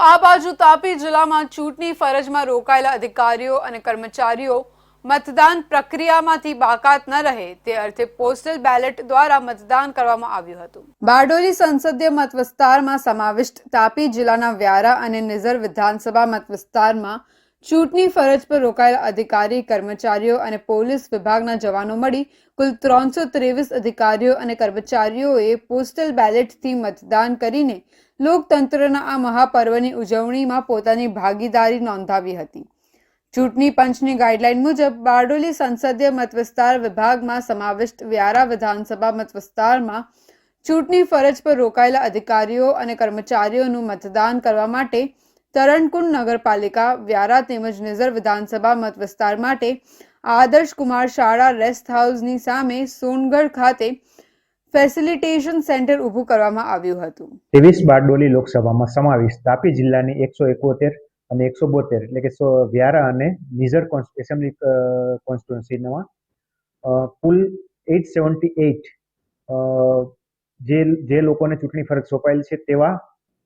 આ બાજુ તાપી જિલ્લામાં ચૂંટણી ફરજમાં રોકાયેલા અધિકારીઓ અને કર્મચારીઓ મતદાન પ્રક્રિયામાંથી બાકાત ન રહે તે અર્થે પોસ્ટલ બેલેટ દ્વારા મતદાન કરવામાં આવ્યું હતું. બારડોલી સંસદીય મત વિસ્તારમાં સમાવિષ્ટ તાપી જિલ્લાના વ્યારા અને નિઝર વિધાનસભા મત વિસ્તારમાં ચૂંટણી ફરજ પર રોકાયેલા અધિકારી, કર્મચારીઓ અને પોલીસ વિભાગના જવાનો મળી કુલ ત્રણસો ત્રેવીસ અધિકારીઓ અને કર્મચારીઓએ પોસ્ટલ બેલેટથી મતદાન કરીને લોકતંત્રના આ મહાપર્વની ઉજવણીમાં પોતાની ભાગીદારી નોંધાવી હતી. ચૂંટણી પંચની ગાઈડલાઈન મુજબ બારડોલી સંસદીય મતવિસ્તાર વિભાગમાં સમાવિષ્ટ વ્યારા વિધાનસભા મતવિસ્તારમાં ચૂંટણી ફરજ પર રોકાયેલા અધિકારીઓ અને કર્મચારીઓનું મતદાન કરવા માટે તરણકુંડ નગરપાલિકા વ્યારા તેમજ નિઝર વિધાનસભા મત વિસ્તાર માટે આદર્શ કુમાર શાળા રેસ્ટ હાઉસની સામે સોનગઢ ખાતે ફેસિલિટેશન સેન્ટર ઊભું કરવામાં આવ્યું હતું. ત્રેવીસ બારડોલી લોકસભામાં સમાવેશ તાપી જિલ્લાની એકસો એકોતેર અને એકસો બોતેર એટલે કે વ્યારા અને નિઝર એસેમ્બલી કોન્સ્ટિટ્યુન્સીમાં કુલ એટ સેવન્ટી એઇટ જે જે લોકોને ચૂંટણી ફરજ સોંપાયેલ છે તેવા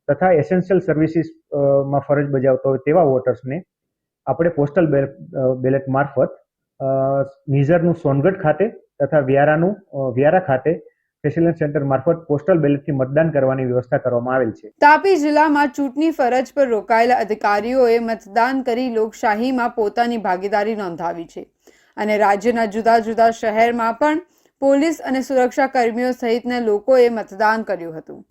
તથા એસેન્શિયલ સર્વિસીસ ફરજ બજાવતા હોય તેવા વોટર્સને આપણે પોસ્ટલ બેલેટ મારફત નિઝરનું સોનગઢ ખાતે તથા વ્યારાનું વ્યારા ખાતે ફેસિલિટી સેન્ટર મારફત પોસ્ટલ બેલેટથી મતદાન કરવાની વ્યવસ્થા કરવામાં આવેલ છે. તાપી જિલ્લામાં ચૂંટણી ફરજ પર રોકાયેલા અધિકારીઓએ મતદાન કરી લોકશાહીમાં પોતાની ભાગીદારી નોંધાવી છે. અને રાજ્યના જુદા જુદા શહેરમાં પણ પોલીસ અને સુરક્ષા કર્મીઓ સહિતના લોકોએ મતદાન કર્યું હતું.